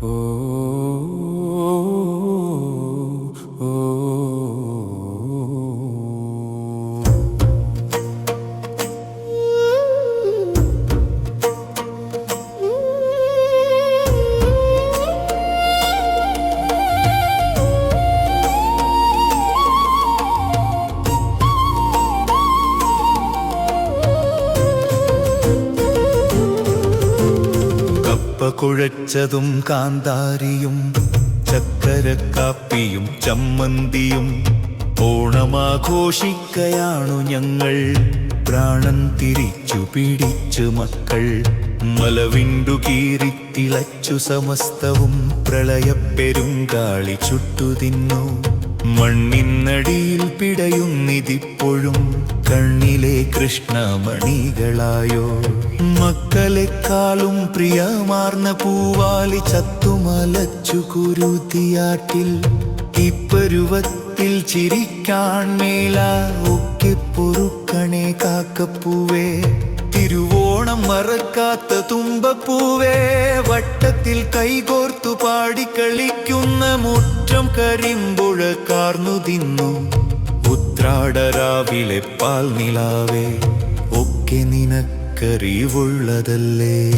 Oh. കുഴച്ചതും കാന്താരിയും ചക്കരക്കാപ്പിയും ചമ്മന്തിയും ഓണമാഘോഷിക്കയാണു ഞങ്ങൾ. പ്രാണൻ തിരിച്ചു പിടിച്ചു മക്കൾ. മലവിണ്ടു കീറിത്തിളച്ചു സമസ്തവും പ്രളയപ്പെരുങ്കാളി ചുട്ടുതിന്നു മണ്ണിനടിയിൽ പിടയുന്നിതിപ്പോഴും കണ്ണിലെ കൃഷ്ണമണികളായോ. മക്കളെക്കാളും പ്രിയമാർന്ന പൂവാലി ചത്തുമലച്ചു കുരുതിയാട്ടിൽ ഇപ്പരുവത്തിൽ ചിരിക്കാൻ മേല ഒക്കെ പൊറുക്കണേ കാക്കപ്പൂവേ. തിരുവോണം മറക്കാത്ത തുമ്പപ്പൂവേ. വട്ടത്തിൽ കൈകോർത്തു പാടിക്കളിക്കുന്ന മുറ്റം കരിമ്പുഴ കാർന്നു തിന്നു. ഉത്രാടരാവിലെ പാൽ നിലാവേ ഒക്കെ നിനക്കറിവുള്ളതല്ലേ.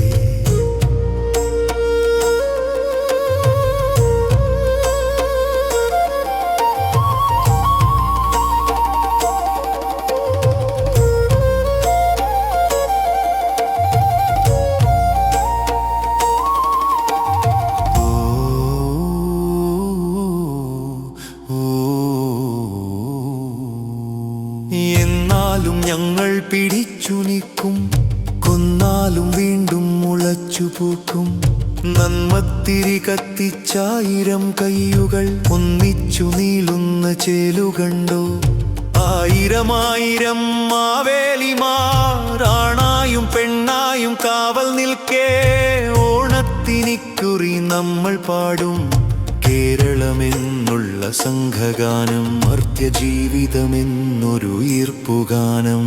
എന്നാലും ഞങ്ങൾ പിടിച്ചു നിൽക്കും. കൊന്നാലും വീണ്ടും മുളച്ചു പൂക്കും. നന്മത്തിരി കത്തിച്ചായിരം കയ്യുകൾ ഒന്നിച്ചു നീളുന്ന ചേലുകണ്ടോ? ആയിരമായിരം മാവേലിമാറാണായും പെണ്ണായും കാവൽ നിൽക്കേ. ഓണത്തിനിക്കുറി നമ്മൾ പാടും. കേരളമെന്നുള്ള സംഘഗാനം മർത്യജീവിതമെന്നൊരു ഈർപ്പുഗാനം.